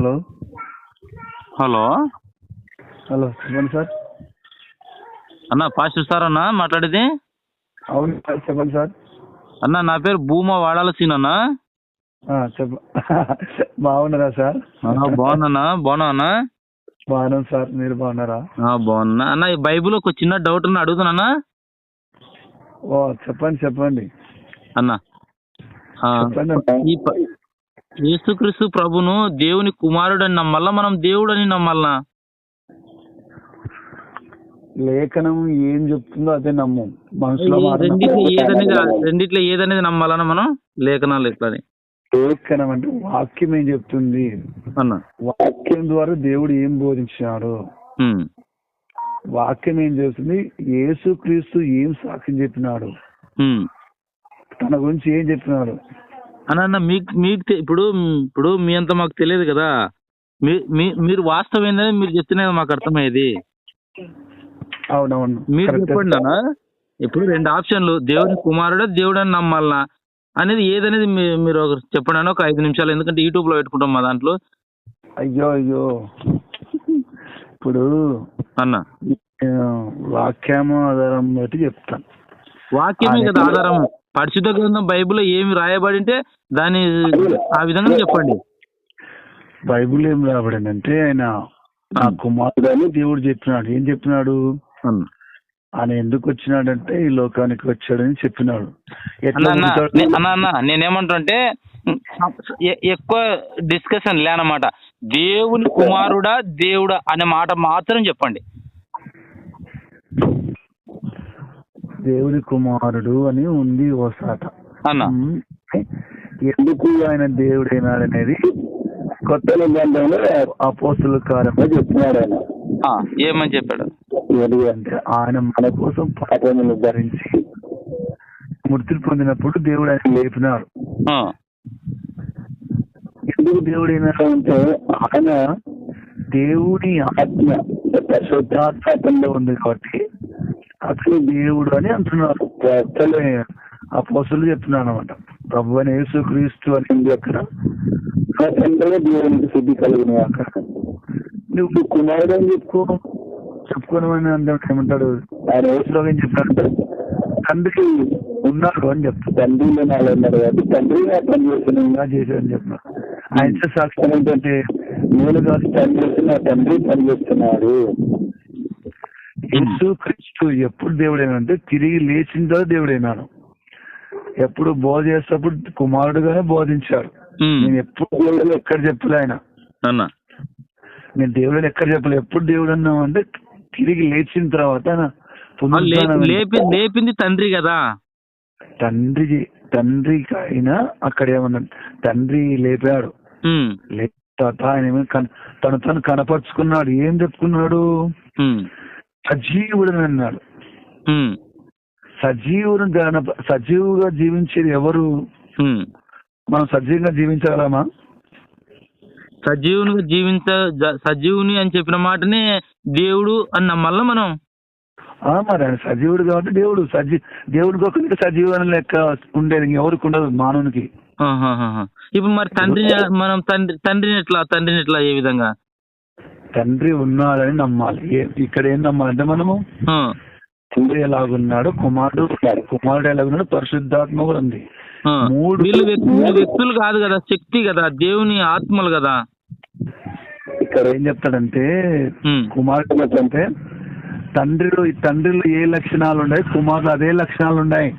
Hello. Hello. Hello చెప్పండి sir. అన్న pastor sir అన్న మాట్లాడేది? అవును సార్ చెప్పండి సార్. అన్న నా పేరు భూమా వాడాల సీన్ అన్న. చెప్ప బాగున్నారా సార్? బాగున్నా బాగున్నా అన్న? బాగున్నాం సార్ మీరు బాగున్నారా? బాగున్నా. అన్న ఈ బైబిల్ ఒక చిన్న డౌట్ ఉన్న అడుగుతున్నా ఓ చెప్పండి చెప్పండి. అన్న యేసుక్రీస్తు ప్రభును దేవుని కుమారుడు అని నమ్మాలా మనం దేవుడు అని నమ్మాలనా లేఖనం ఏం చెప్తుందో అదే నమ్ము. మనసులో రెండిట్లో. ఏదనేది నమ్మాలన్నా మనం లేఖనాలు ఎట్లా అని లేఖనం అంటే వాక్యం ఏం చెప్తుంది? అన్న. వాక్యం ద్వారా దేవుడు ఏం బోధించాడు ఉమ్. వాక్యం ఏం చేస్తుంది? యేసు క్రీస్తు ఏం సాక్ష్యం చెప్పినాడు. తన గురించి ఏం చెప్పినాడు? అన్న మీకు మీకు ఇప్పుడు ఇప్పుడు మీ అంత మాకు తెలియదు కదా. మీ మీరు వాస్తవం ఏంటనేది మీరు చెప్తున్నది మాకు అర్థమయ్యేది. అవునవును. మీరు. చెప్పండి అన్న. ఇప్పుడు రెండు ఆప్షన్లు దేవుని కుమారుడా దేవుడు అని నమ్మాలనా? అనేది ఏదనేది మీరు ఒక చెప్పండి అన్న ఒక ఐదు నిమిషాలు. ఎందుకంటే యూట్యూబ్లో పెట్టుకుంటాం మా దాంట్లో. అయ్యో అయ్యో. ఇప్పుడు అన్న. ఆ, వాక్యము ఆధారం బట్టి చెప్తాను. వాక్యమే కదా ఆధారం పరిశుద్ధ గ్రంథం బైబిల్లో ఏమి రాయబడి ఉంటే దాని ఆ విధంగా చెప్పండి. బైబిల్ ఏం రాబడిందంటే ఆయన నా కుమారుడు అని దేవుడు చెప్పినాడు. ఏం చెప్పినాడు? ఆయన ఎందుకు వచ్చినాడంటే ఈ లోకానికి వచ్చాడని చెప్పినాడు. నేనేమంటుంటే ఎక్కువ డిస్కషన్ లేనమాట దేవుని కుమారుడా దేవుడా అనే మాట మాత్రం చెప్పండి. దేవుని కుమారుడు అని ఉంది ఓ సాట. అన్న. ఎందుకు ఆయన దేవుడైనాడు అనేది కొత్త నిబంధనలో అపోస్తుల కాలంలో చెప్తున్నాడు ఆయన ఆ, ఏమని చెప్పాడు? ఏది అంటే ఆయన మన కోసం పాపములు ధరించి మృతులు పొందినప్పుడు దేవుడు ఆయన లేపినాడు. ఆ, ఎందుకు దేవుడు అయినాడు అంటే ఆయన దేవుని ఆత్మ పరిశుద్ధాత్మలో ఉంది కాబట్టి అతను దేవుడు అని అంటున్నారు. అసలు ఆ పోస్టులు చెప్తున్నాను అనమాట ప్రభు అని యేసు క్రీస్తు అని ఉంది అక్కడ. తండ్రి దేవునికి శుద్ధి కలిగిన అక్కడ. నువ్వు కుమారుడు అని చెప్పుకో చెప్పుకోనమని అంటే ఏమంటాడు ఆయన యేసులో ఏం చెప్తాడు తండ్రి ఉన్నాడు అని చెప్తాడు తండ్రిలో నాలో ఉన్నాడు కాబట్టి తండ్రి పని చేస్తున్నా చేశాడని చెప్తున్నాడు ఆయన సాక్ష్యం ఏంటంటే నేను కాదు తండ్రి తండ్రి పని చేస్తున్నాడు. యేసు క్రీస్తు ఎప్పుడు దేవుడైనంటే తిరిగి లేచిన తర్వాత దేవుడైనాను ఎప్పుడు బోధ చేసేటప్పుడు కుమారుడుగానే బోధించాడు. నేను ఎప్పుడు దేవుడు ఎక్కడ చెప్పలే ఆయన. నేను దేవుడు ఎక్కడ చెప్పలే ఎప్పుడు దేవుడు అన్నావు అంటే తిరిగి లేచిన తర్వాత లేపింది తండ్రి కదా. తండ్రి తండ్రికి అయినా అక్కడ ఏమన్నా తండ్రి లేపాడు. తర్వాత ఆయన తను తను కనపరుచుకున్నాడు. ఏం చెప్పుకున్నాడు? ఉమ్, సజీవుడు అని అన్నాడు. ఉమ్, సజీవుడు గన- సజీవుగా జీవించేది ఎవరు. మనం సజీవంగా జీవించగలమా సజీవునిగా జీవించ సజీవుని అని చెప్పిన మాటనే దేవుడు అని నమ్మాలా మనం? ఆ మరి సజీవుడు కాబట్టి దేవుడు సజీ దేవుడికి ఒకరికి సజీవుడు అని లెక్క ఉండేది. ఇంకెవరికి ఉండదు మానవునికి. ఇప్పుడు మరి తండ్రిని మనం తండ్రి తండ్రిని ఎట్లా తండ్రిని ఎట్లా ఏ విధంగా? తండ్రి ఉన్నాడని నమ్మాలి. ఇక్కడ ఏం నమ్మాలంటే మనము తండ్రి ఎలాగున్నాడు కుమారుడు ఉన్నాడు. కుమారుడు ఎలాగున్నాడు పరిశుద్ధాత్మ కూడా ఉంది. మూడు- వ్యక్తులు కాదు కదా శక్తి కదా దేవుని ఆత్మలు కదా. ఇక్కడ ఏం చెప్తాడంటే కుమారుడు అంటే తండ్రిలో ఈ తండ్రిలో ఏ లక్షణాలు ఉన్నాయి? కుమారుడు అదే లక్షణాలు ఉన్నాయి.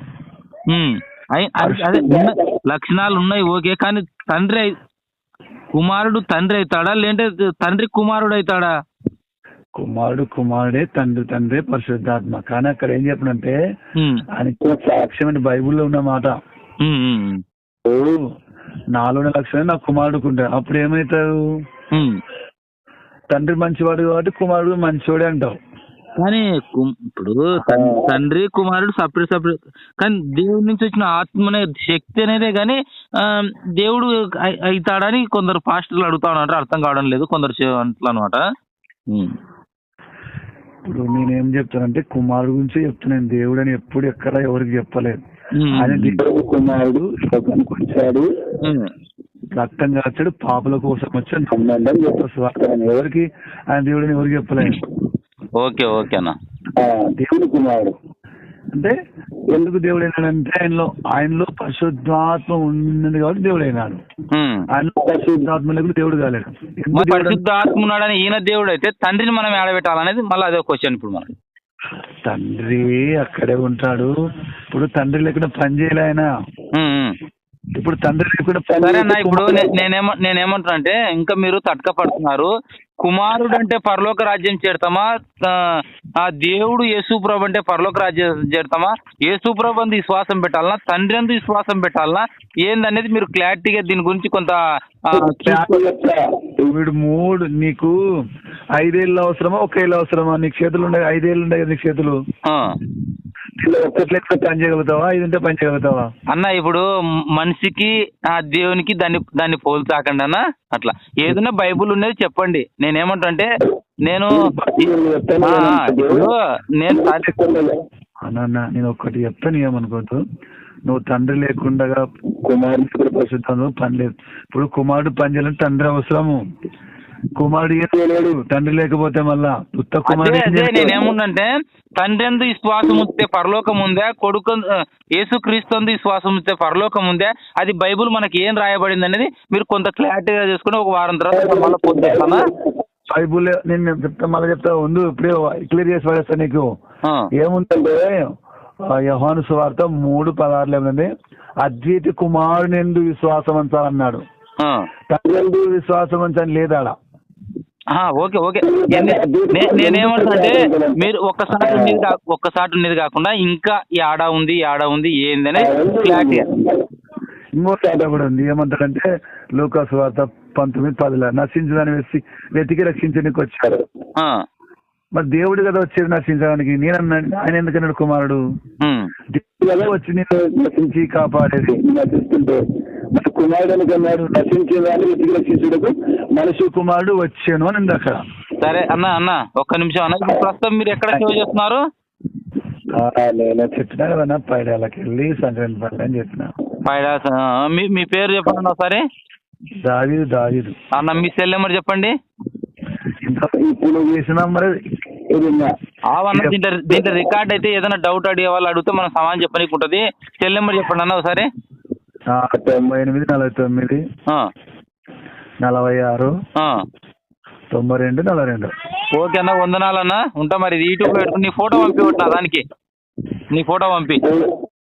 లక్షణాలు ఉన్నాయి ఓకే. కానీ తండ్రి కుమారుడు తండ్రి అవుతాడా? లేదంటే తండ్రి కుమారుడు అవుతాడా? కుమారుడు కుమారుడే తండ్రి తండ్రి పరిశుద్ధాత్మ. కానీ అక్కడ ఏం చెప్పనంటే ఉమ్, ఆయన ఇచ్చిన సాక్ష్యం అని బైబిల్లో ఉన్న మాట. నాలుగు లక్షలు నా కుమారుడుకు ఉంటాయి అప్పుడు ఏమవుతావు. తండ్రి మంచివాడు కాబట్టి కుమారుడు మంచివాడే అంటావు. కానీ ఇప్పుడు తండ్రి కుమారుడు సపరేట్ సపరేట్. కానీ దేవుడి నుంచి వచ్చిన ఆత్మ అనే శక్తి అనేదే కానీ దేవుడు అవుతాడని కొందరు పాస్టర్లు అడుగుతా ఉన్నారు అర్థం కావడం లేదు. కొందరు అట్లా అనమాట ఇప్పుడు నేనేం చెప్తానంటే కుమారుడు గురించి చెప్తున్నాను దేవుడు అని ఎప్పుడు ఎక్కడ ఎవరికి చెప్పలేదు. ఆయన దేవుడు కుమారుడు వచ్చాడు రక్తం కాచాడు పాపల కోసం వచ్చాడు. ఎవరికి? ఆయన దేవుడిని ఎవరికి చెప్పలేదు? ఓకే ఓకే అన్న. దేవుని కుమారుడు. అంటే ఎందుకు దేవుడు అయినాడంటే ఆయనలో ఆయనలో పరిశుద్ధాత్మ ఉన్నది కాబట్టి దేవుడు అయినాడు. ఆయనలో పరిశుద్ధాత్మ లేకుండా దేవుడు కాలేడు ఎందుకు మరి దేవుడు పరిశుద్ధ ఆత్మ ఉన్నాడని ఈయన దేవుడు అయితే తండ్రిని మనం ఏడబెట్టాలనేది మళ్ళీ అదే క్వశ్చన్ ఇప్పుడు మనం తండ్రి అక్కడే ఉంటాడు. ఇప్పుడు తండ్రి లేకుండా పని చేయలే ఆయన. ఇప్పుడు తండ్రి సరే అన్న ఇప్పుడు నేనేమో నేనేమంటున్నా అంటే ఇంకా మీరు తట్క పడుతున్నారు కుమారుడు అంటే పరలోక రాజ్యం చేరుతామా? ఆ, దేవుడు యేసుప్రభు అంటే పరలోక రాజ్యం చేరుతామా? యేసుప్రభు అందు విశ్వాసం పెట్టాలనా? తండ్రి అందు విశ్వాసం పెట్టాలనా? ఏందనేది మీరు క్లారిటీగా దీని గురించి కొంత. వీడు మూడు నీకు ఐదేళ్ళు అవసరమా? ఒక ఏళ్ళు అవసరమా? నీకు చేతులు ఉండే ఐదేళ్ళు ఉండే కదా నీకు చేతులు? ఒక్కట్లెక్క పని చేయగలుగుతావా? ఉంటే పని చేయగలుగుతావా? అన్న ఇప్పుడు మనిషికి ఆ దేవునికి దాన్ని దాన్ని పోల్చాకండి అన్న. అట్లా. ఏదైనా బైబుల్ ఉన్నది చెప్పండి. నేనేమంటా అంటే నేను నేను అన్న నేను ఒక్కటి చెప్తాను ఏమనుకోవద్దు. నువ్వు తండ్రి లేకుండా కుమారుడు ప్రస్తుతం పని లేదు. ఇప్పుడు కుమారుడు పని చేయాలంటే తండ్రి అవసరము. కుమారుడు ఏం చేయలేడు తండ్రి లేకపోతే మళ్ళా ఉత్త కుమారుడు అదే అదే చేయలేడు. నేనేముందంటే తండ్రి ఎందు విశ్వాసం ఉంటే పరలోకం ఉందే కొడుకు యేసు క్రీస్తు విశ్వాసం ఉంటే పరలోకం ఉందే అది బైబుల్ మనకి ఏం రాయబడింది అనేది మీరు కొంత క్లారిటీగా చేసుకుని ఒక వారం తర్వాత మళ్ళీ పొద్దుస్తానా బైబుల్ నేను చెప్తా మళ్ళీ చెప్తా ఉండు ఇప్పుడే క్లియర్ చేసి పడేస్తా నీకు. ఏముందంటే యోహాను సువార్త మూడు పదార్లు ఏమంది అద్వైత కుమారుని ఎందు విశ్వాసం అంచాలన్నాడు తండ్రి ఎందు విశ్వాసం అంచని లేదాడ? Okay okay. నేనేమంటున్నా అంటే మీరు ఒక్కసారి ఉండేది ఒక్కసారి ఉండేది కాకుండా ఇంకా ఆడ ఉంది ఆడ ఉంది ఏందని క్లారిటీగా ఇంకో మాట కూడా ఉంది. ఏమంటాడంటే లూకాసు వార్త పంతొమ్మిది పదిలో. నశించదని వేసి వెతికి రక్షించడానికి వచ్చాడు ఆ, మరి దేవుడు కదా వచ్చేది నశించడానికి? నేను అన్నాడు ఆయన ఎందుకన్నాడు కుమారుడు? దేవుడు కదా వచ్చి నేను నశించి కాపాడేది. నశిస్తుంటే. మరి కుమారుడు అనుకున్నాడు నశించేదాన్ని వెతికి రక్షించుటకు మనిషి కుమారుడు వచ్చాను అని అక్కడ. సరే అన్న అన్న ఒక్క నిమిషం అన్న ఇప్పుడు ప్రస్తుతం మీరు ఎక్కడ సేవ చేస్తున్నారు? నేను చెప్పినా పైడాలకి వెళ్ళి సంక్రాంతి పండుగ అని చెప్పిన. పైడాస్, ఆ, మీ మీ పేరు చెప్పండి ఒకసారి. దావీదు దావీదు. అన్న మీ సెల్ నెంబర్ చెప్పండి. ఇప్పుడు చేసిన మరి. అవన్న దీంట్లో దీంట్లో రికార్డ్ అయితే ఏదైనా డౌట్ అడిగే వాళ్ళు అడిగితే మనం సమాధానం చెప్పనీకి ఉంటుంది సెల్ నెంబర్ చెప్పండి అన్న ఒకసారి. తొంభై ఎనిమిది నలభై తొమ్మిది. నలభై ఆరు ఆ. తొంభై రెండు నలభై రెండు ఓకే అన్న వందనాలు అన్న. ఉంటా మరి యూట్యూబ్ పెట్టుకుని నీ ఫోటో పంపి కొట్టినా దానికి? నీ ఫోటో పంపి.